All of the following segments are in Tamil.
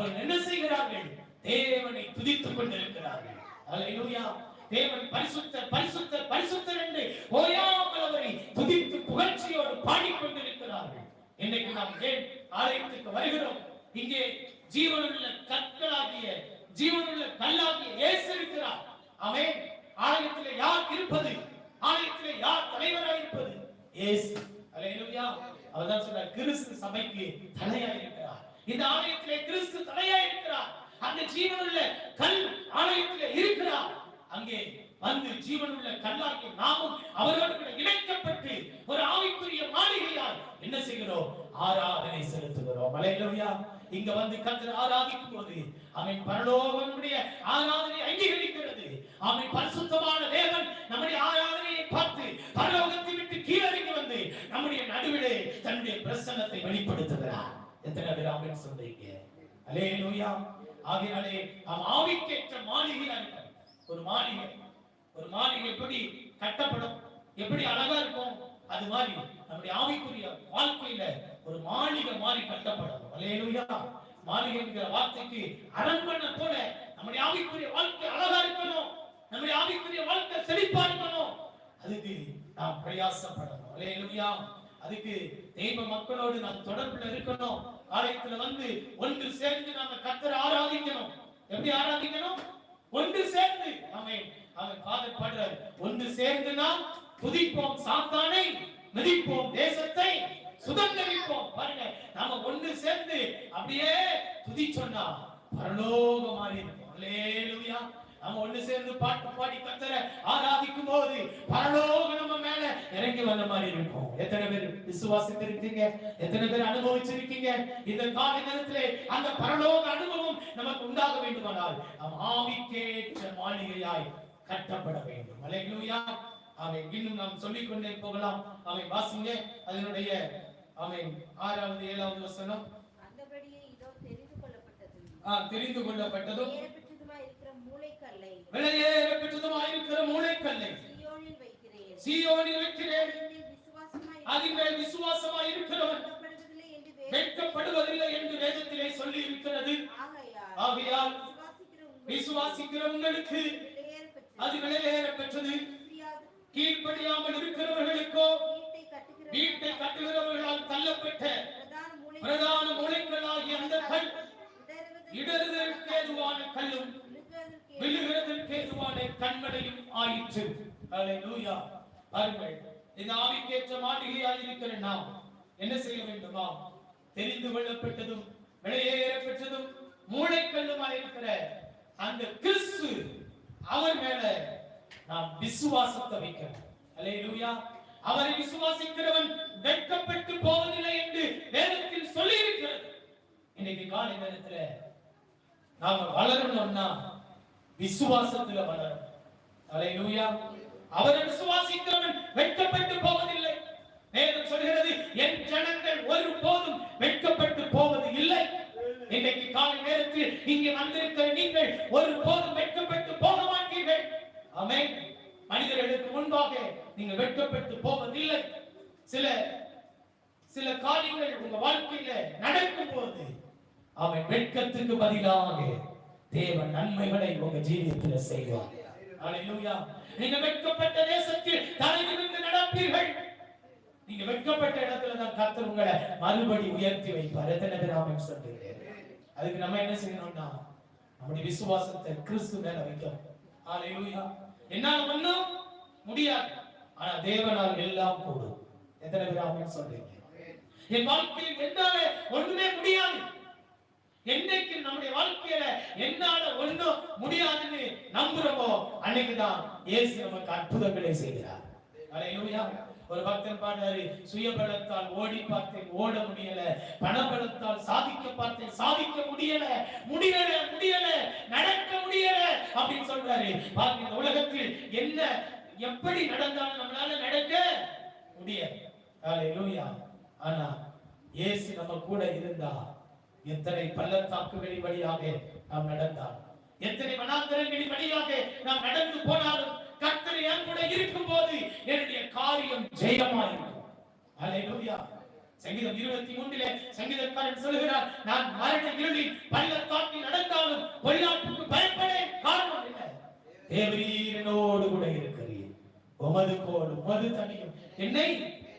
அவர்கள் என்ன செய்கிறார்கள்? தேவனை துதித்துக் கொண்டிருக்கிறார்கள். அல்லேலூயா தேவன் பரிசுத்தர் பரிசுத்தர் பரிசுத்தர் என்று ஓயாமல் அவரை துதித்து புகழ்ச்சியோடு பாடிக்கொண்டிருக்கிறார்கள். இன்னைக்கு நாம் ஏன் ஆலயத்துக்கு வருகிறோம்? இங்கே ஜீவனுள்ள கற்களாகிய ஜீவனுள்ள கல்லாகிய இயேசு இருக்கிறார். அவன் ஆலயத்தில் யார் இருப்பது? ஆலயத்தில் யார் தலைவராக இருப்பது? இயேசு. அல்லேலூயா அவர்தான் சொன்னார் கிறிஸ்து சபைக்கு தலையாக இருக்கிறார் இந்த ஆலயத்திலே கிறிஸ்து தலையா இருக்கிறார். ஜீவன் ஜீவனுள்ள கல் ஆலயத்திலே இருக்கிறார். அங்கே வந்து ஜீவனுள்ள கல்லாகி நாமும் அவரோடு கூட இணைக்கப்பட்டு ஒரு ஆவிக்குரிய மாளிகையால் என்ன செய்கிறோம்? ஆராதனை செலுத்துகிறோம். அலையிலோயா. இங்க வந்து கத்தர் ஆராதிக்கும் போது அவன் பரலோகனுடைய ஆராதனை அங்கீகரிக்கிறது. அவன் பரிசுத்தமான தேவன் நம்முடைய ஆராதனையை பார்த்து பரலோகத்தை விட்டு கீழறங்கி வந்து நம்முடைய நடுவிலே தன்னுடைய பிரசன்னத்தை வெளிப்படுத்துகிறார். எத்தனை பேர் ஆமென் சொல்றீங்க அல்லேலூயா. ஆகையாலே நாம் ஆவிக்கேற்ற மாளிகையா இருக்கிறார் ஒரு மாளிகை. ஒரு மாளிகை எப்படி கட்டப்படும்? எப்படி அழகா இருக்கும்? அது மாதிரி நம்முடைய ஆவிக்குரிய வாழ்க்கையில ஒரு மாளிகை மாதிரி கட்டப்படும் அல்லேலூயா. மாளிகை என்கிற வார்த்தைக்கு அரண்மனை போல நம்முடைய ஆவிக்குரிய வாழ்க்கை அழகா இருக்கணும். நம்முடைய ஆவிக்குரிய வாழ்க்கை செழிப்பா இருக்கணும். அதுக்கு நாம் பிரயாசப்படணும். அல்லேலூயா. அதுக்கு தெய்வ மக்களோடு நாம் தொடர்புல இருக்கணும். ஆலயத்துல வந்து ஒன்று சேர்ந்து நாம கத்தரை ஆராதிக்கணும். எப்படி ஆராதிக்கணும்? ஒன்று சேர்ந்து. அவன் அவன் ஃபாதர் பாடுறார். ஒன்று சேர்ந்து நாம் துதிப்போம் சாத்தானை மிதிப்போம் தேசத்தை சுதந்திரிப்போம். பாருங்க நாம ஒன்று சேர்ந்து அப்படியே துதிச்சோன்னா பரலோக மாறி நம்ம ஒண்ணு சேர்ந்து பாட்டு பாடி கத்தரை ஆராதிக்கும் போது பரலோக இறங்கி வந்த மாதிரி இருக்கும். எத்தனை பேர் விசுவாசித்திருக்கீங்க? எத்தனை பேர் அனுபவிச்சிருக்கீங்க? இந்த கால நேரத்திலே அந்த பரலோக அனுபவம் நமக்கு உண்டாக வேண்டுமானால் நாம் ஆவிக்கேற்ற மாளிகையாய் கட்டப்பட வேண்டும். அல்லேலூயா அவன் இன்னும் நாம் சொல்லிக் கொண்டே போகலாம். அவன் வாசிங்க. அதனுடைய அவன் ஆறாவது ஏழாவது வசனம். தெரிந்து கொள்ளப்பட்டதும் வெளியேற பெற்றதுமாயிருக்கிற மூளைக்கல்லை. சீயோனில் வைக்கிறேன் அதின் மேல் விசுவாசமாய் இருக்கிறவன் வெட்கப்படுவதில்லை என்று வேதத்திலே சொல்லி இருக்கிறது ஆகையால் விசுவாசிக்கிற உங்களுக்கு அது வெளியேற பெற்றது கீழ்ப்படியாமல் இருக்கிறவர்களுக்கோ வீட்டை கட்டுகிற வீட்டை கட்டுகிறவர்களால் தள்ளப்பட்ட பிரதான மூளை பிரதான மூளைக்கல்லாகிய அந்த கல் இடறுதற்கு ஏதுவான கல்லும் விழுகிறதற்கு ஏதுவான கண்மலையும் ஆயிற்று. அல்லேலூயா பாருங்கள் இந்த ஆவிக்கேற்ற மாளிகையாய் இருக்கிற நாம் என்ன செய்ய வேண்டுமா? தெரிந்து கொள்ளப்பட்டதும் வெளியேற பெற்றதும் மூளைக்கல்லுமாய் இருக்கிற அந்த கிறிஸ்து அவர் மேல நாம் விசுவாசத்தை வைக்கணும். அல்லேலூயா. அவரை விசுவாசிக்கிறவன் வெட்கப்பட்டு போவதில்லை என்று வேதத்தில் சொல்லி இருக்கிறது இன்னைக்கு காலை நேரத்துல நாம வளரணும்னா விசுவாசத்துல வளரணும். அல்லேலூயா. அவரை விசுவாசிக்கிறவன் வெட்கப்பட்டு போவதில்லை. மேலும் சொல்கிறது என் ஜனங்கள் ஒரு போதும் வெட்கப்பட்டு போவது இல்லை இன்னைக்கு காலை நேரத்தில் இங்கே வந்திருக்கிற நீங்கள் ஒருபோதும் வெட்கப்பட்டு போக மாட்டீர்கள். அமை மனிதர்களுக்கு முன்பாக நீங்கள் வெட்கப்பட்டு போவதில்லை. சில சில காரியங்கள் உங்க வாழ்க்கையில நடக்கும் போது அவன் வெட்கத்துக்கு பதிலாக தேவன் நன்மைகளை உங்க ஜீவியத்தில் செய்வார். நீங்க வெட்கப்பட்ட தேசத்தில் தலை நிமிர்ந்து நடப்பீர்கள். நீங்க வெட்கப்பட்ட இடத்துல தான் கத்தர் உங்களை மறுபடி உயர்த்தி வைப்பார். எத்தனை பேர் ஆமென் சொல்றீங்க? அதுக்கு நம்ம என்ன செய்யணும்னா நம்முடைய விசுவாசத்தை கிறிஸ்து மேல வைக்கணும். ஆலையூயா என்னால பண்ணும் முடியாது. ஆனா தேவனால் எல்லாம் கூடும். எத்தனை பேர் ஆமென் சொல்றீங்க? என் வாழ்க்கையில் என்னால ஒண்ணுமே முடியாது. என்னைக்கு நம்முடைய வாழ்க்கையில என்னால ஒண்ணும் முடியாதுன்னு நம்புறோமோ அன்னைக்குதான் இயேசு நமக்கு அற்புதங்களை செய்கிறார். ஒரு பக்தன் பாடுறாரு சுயபலத்தால் ஓடி பார்த்தேன் ஓட முடியல. பணபலத்தால் சாதிக்க பார்த்தேன் சாதிக்க முடியல. முடியல முடியல. நடக்க முடியல. அப்படின்னு சொல்றாரு. பாருங்க இந்த உலகத்தில் என்ன எப்படி நடந்தாலும் நம்மளால நடக்க முடியாது. ஆனா இயேசு நம்ம கூட இருந்தா எத்தனை பள்ளத்தாக்குகளின் வழியாக நாம் நடந்தால் எத்தனை வனாந்தரங்களின் வழியாக நாம் நடந்து போனாலும் கர்த்தர் என் கூட இருக்கும் போது என்னுடைய காரியம் ஜெயமாயிருக்கும் அல்லேலூயா சங்கீதம் இருபத்தி மூன்றிலே சங்கீதக்காரன் சொல்கிறார் நான் மரண இருளில் பள்ளத்தாக்கி நடந்தாலும் பொல்லாப்புக்கு பயப்படேன். காரணம் இல்லை தேவரீரனோடு கூட இருக்கிறீர். உமது கோடு உமது தனியும் என்னை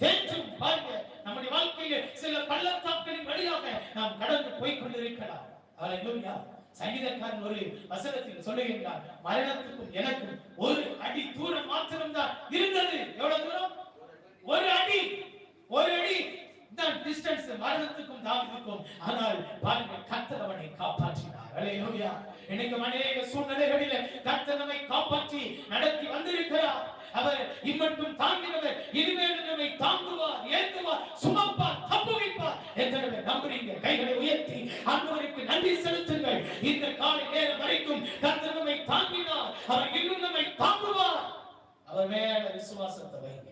தேற்றும் பாருங்க நம்முடைய வாழ்க்கையில சில பள்ளத்தாக்களின் வழியாக நாம் கடந்து போய் கொண்டிருக்கலாம் அல்லேலூயா சங்கீதக்காரன் ஒரு வசனத்தில் சொல்லுகின்றார் மரணத்துக்கும் எனக்கும் ஒரு அடி தூரம் மாத்திரம்தான் இருந்தது. எவ்வளவு தூரம்? ஒரு அடி. ஒரு அடி. தான் டிஸ்டன்ஸ் மரணத்துக்கும் தாவிதுக்கும் ஆனால் பாருங்க கர்த்தர் அவனை காப்பாற்றினார். அல்லேலூயா இன்னைக்கு அநேக சூழ்நிலைகளில கர்த்தர் நம்மை காப்பாற்றி நடத்தி வந்திருக்கிறார். அவர் இம்மட்டும் தாங்கினவர். இனிமேல் நம்மை தாங்குவார் ஏத்துவார். சுமப்பார். அவர் இன்னும் நம்மை தாங்குவார். அவர் மேல விசுவாசத்தை வைங்க.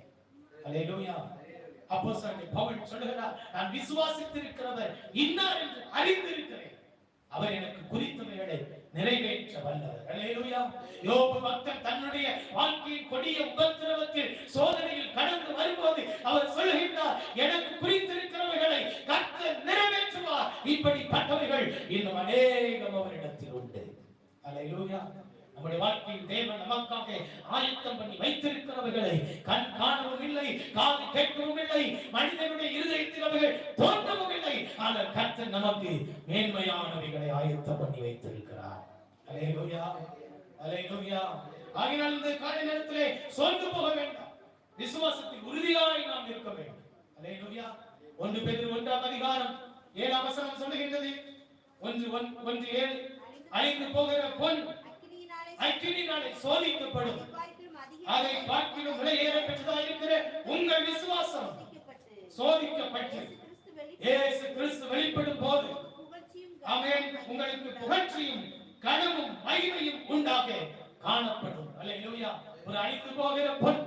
அப்போ அப்போஸ்தலன் பவுல் சொல்லுகிறார் நான் விசுவாசித்திருக்கிறவர் இன்னார் என்று அறிந்திருக்கிறேன். அவர் எனக்கு குறித்தவைகளை நிறைவேற்ற வல்லவர். அல்லேலூயா யோபு பக்தன் தன்னுடைய வாழ்க்கையின் கொடிய உபத்திரவத்தில் சோதனையில் கடந்து வரும்போது அவர் சொல்லுகின்றார் எனக்கு குறித்திருக்கிறவைகளை கற்று நிறைவேற்றுவார். இப்படிப்பட்டவைகள் இன்னும் அநேகம் அவரிடத்தில் உண்டு. அல்லேலூயா நம்முடைய வாழ்க்கையில் தேவன் நமக்காக ஆயத்தம் பண்ணி வைத்திருக்கிறவர்களை கண் காணவும் இல்லை காது கேட்கவும் இல்லை மனிதனுடைய இருதயத்தில் அவர்கள் தோன்றவும் இல்லை. ஆனால் கர்த்தர் நமக்கு மேன்மையானவைகளை ஆயத்தம் பண்ணி வைத்திருக்கிறார். அல்லேலூயா அல்லேலூயா ஆகினால் இந்த காலை நேரத்திலே சோர்ந்து போக வேண்டாம். விசுவாசத்தில் உறுதியாய் நாம் இருக்க வேண்டும். அல்லேலூயா ஒன்று பேர் ஒன்றாம் அதிகாரம் ஏழாம் வசனம் சொல்லுகின்றது. ஒன்று ஒன்று ஏழு. அழிந்து போகிற பொன் அக்கினினாலே சோதிக்கப்படும். அதை பார்க்கிலும் விலையேற பெற்றதா இருக்கிற உங்கள் விசுவாசம் சோதிக்கப்பட்டு. இயேசு கிறிஸ்து வெளிப்படும் போது ஆமென். உங்களுக்கு புகழ்ச்சியும் கனமும் மகிமையும் உண்டாக காணப்படும். அல்லேலூயா. ஒரு அழித்து போகிற பொன்.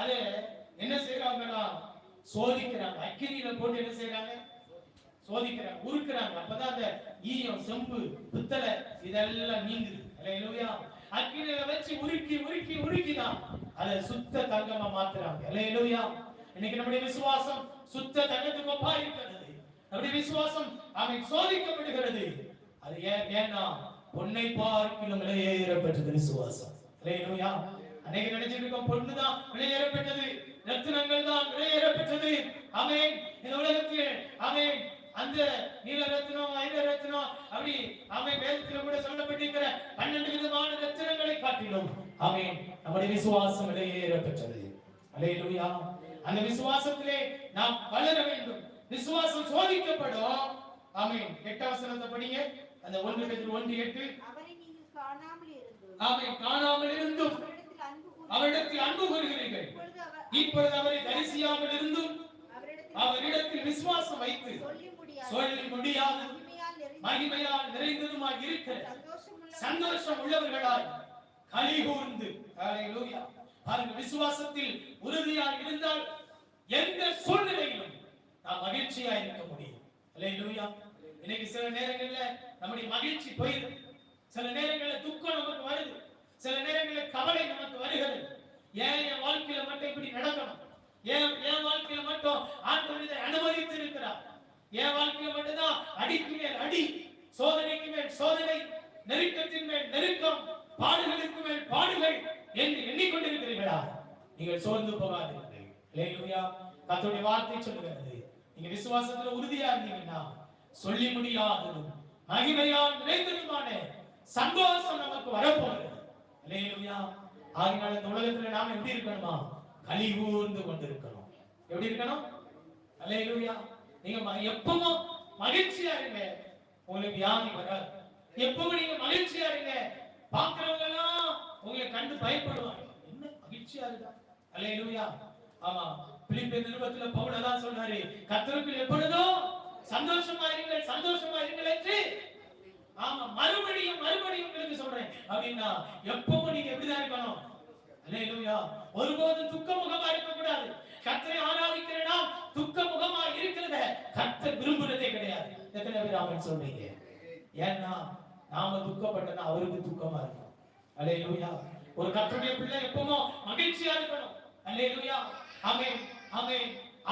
அது என்ன செய்றாங்கன்னா சோதிக்கிறாங்க. அக்கினியில போட்டு என்ன செய்றாங்க? சோதிக்கிறாங்க உருக்குறாங்க. அப்பதான் அந்த ஈயம் செம்பு பித்தளை இதெல்லாம் நீங்குது அல்லேலூயா. அக்கினியில வச்சு உருக்கி உருக்கி உருக்கிதான் அதை சுத்த தங்கமா மாத்துறாங்க. இல்லையா இன்னைக்கு நம்முடைய விசுவாசம் சுத்த தங்கத்துக்கு ஒப்பா இருக்கிறது. நம்முடைய விசுவாசம் அவை சோதிக்கப்படுகிறது. அது ஏன் ஏன்னா பொன்னை பார்க்கணும் விலையேறப்பட்டது விசுவாசம். இல்லையா அநேக நினைச்சிட்டு இருக்கோம் பொண்ணுதான் விலையேறப்பட்டது. ரத்தினங்கள் தான் விலையேறப்பட்டது. அமேன் இந்த உலகத்தில் அமேன் அந்த நீல ரத்தினம் ஐர ரத்தினம் அப்படி ஆமென் வேதத்துல கூட சொல்லப்பட்டிருக்கிற பன்னெண்டு விதமான ரத்தினங்களை காட்டிலும் ஆமென் நம்முடைய விசுவாசம் விலையேறப்பட்டது அல்லேலூயா. அந்த விசுவாசத்திலே நாம் வளர வேண்டும். விசுவாசம் சோதிக்கப்படும். ஆமென். எட்டாம் வசனத்தை படிங்க. அந்த ஒன்று பேர் ஒன்று எட்டு. அவரை நீங்கள் காணாமல் இருந்தும். அவரிடத்தில் அன்பு கூறுகிறீர்கள். இப்பொழுது அவர் தரிசியாமல் இருந்தும் அவரிடத்தில் விசுவாசம் வைத்து சொல்லி முடியாது மகிமையால் நிறைந்த மகிமையால் நிறைந்ததுமாய் இருக்கிற சந்தோஷம் உள்ளவர்களாய் களி கூர்ந்து பாருங்க விசுவாசத்தில் உறுதியாய் இருந்தால் எந்த சூழ்நிலையிலும் நாம் மகிழ்ச்சியா இருக்க முடியும். இன்னைக்கு சில நேரங்கள்ல நம்முடைய மகிழ்ச்சி போயிடும். சில நேரங்கள்ல துக்கம் நமக்கு வருது. சில நேரங்கள்ல கவலை நமக்கு வருகிறது. ஏன் என் வாழ்க்கையில மட்டும் இப்படி நடக்கணும்? ஏன் என் வாழ்க்கையில மட்டும் இதை அனுமதித்து இருக்கிறார்? என் வாழ்க்கையில மட்டும்தான் அடிக்கு மேல் அடி சோதனைக்கு மேல் சோதனை நெருக்கத்தின் மேல் நெருக்கம் பாடுகளுக்கு மேல் பாடுகள் என்று எண்ணிக்கொண்டிருக்கிறீர்களா? நீங்கள் சோர்ந்து போகாதீர்கள். கத்தோடைய வார்த்தை சொல்லுகிறது. நீங்க விசுவாசத்துல உறுதியா இருந்தீங்கன்னா சொல்லி முடியாததும் மகிமையால் நிறைந்ததுமான சந்தோஷம் நமக்கு வரப்போகிறது. அல்லேலூயா ஆகினால இந்த உலகத்துல நாம எப்படி இருக்கணுமா? கலிகூர்ந்து கொண்டிருக்கணும். எப்படி இருக்கணும்? அல்லேலூயா நீங்க எப்பவும் மகிழ்ச்சியா இருங்க. உங்களுக்கு வியாதி வராது. எப்பவும் நீங்க மகிழ்ச்சியா இருங்க. பாக்குறவங்க எல்லாம் உங்களை கண்டு பயப்படுவாங்க. என்ன மகிழ்ச்சியா இருக்கா? அல்லேலூயா. ஆமா. பிலிப்பியர் நிருபத்துல பவுல் அதான் சொன்னாரு கத்தருக்குள் எப்பொழுதும் சந்தோஷமா இருங்கள் சந்தோஷமா இருங்கள் என்று. ஆமா மறுபடியும் மறுபடியும் உங்களுக்கு சொல்றேன். அப்படின்னா எப்பவும் நீங்க எப்படிதான் இருக்கணும்? ஒருபோதும் துக்க முகமா இருக்கக்கூடாது. கத்தரை ஆராதிக்கிற நாம் துக்க முகமா இருக்கிறத கர்த்தர் விரும்புறதே கிடையாது. எத்தனை பேர் அவன் சொல்றீங்க ஏன்னா நாம துக்கப்பட்டனா அவருக்கு துக்கமா இருக்கும். அலே லூயா ஒரு கத்தருடைய பிள்ளை எப்பவுமோ மகிழ்ச்சியா இருக்கணும். அலே லூயா அமே அமே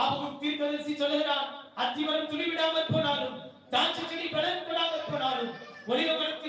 ஆபகம் தீர்க்கதரிசி சொல்லுகிறான் அத்திமரம் துளிவிடாமல் போனாலும் திராட்சை செடி பலன் கொடாமல் போனாலும் ஒளிவ மரம்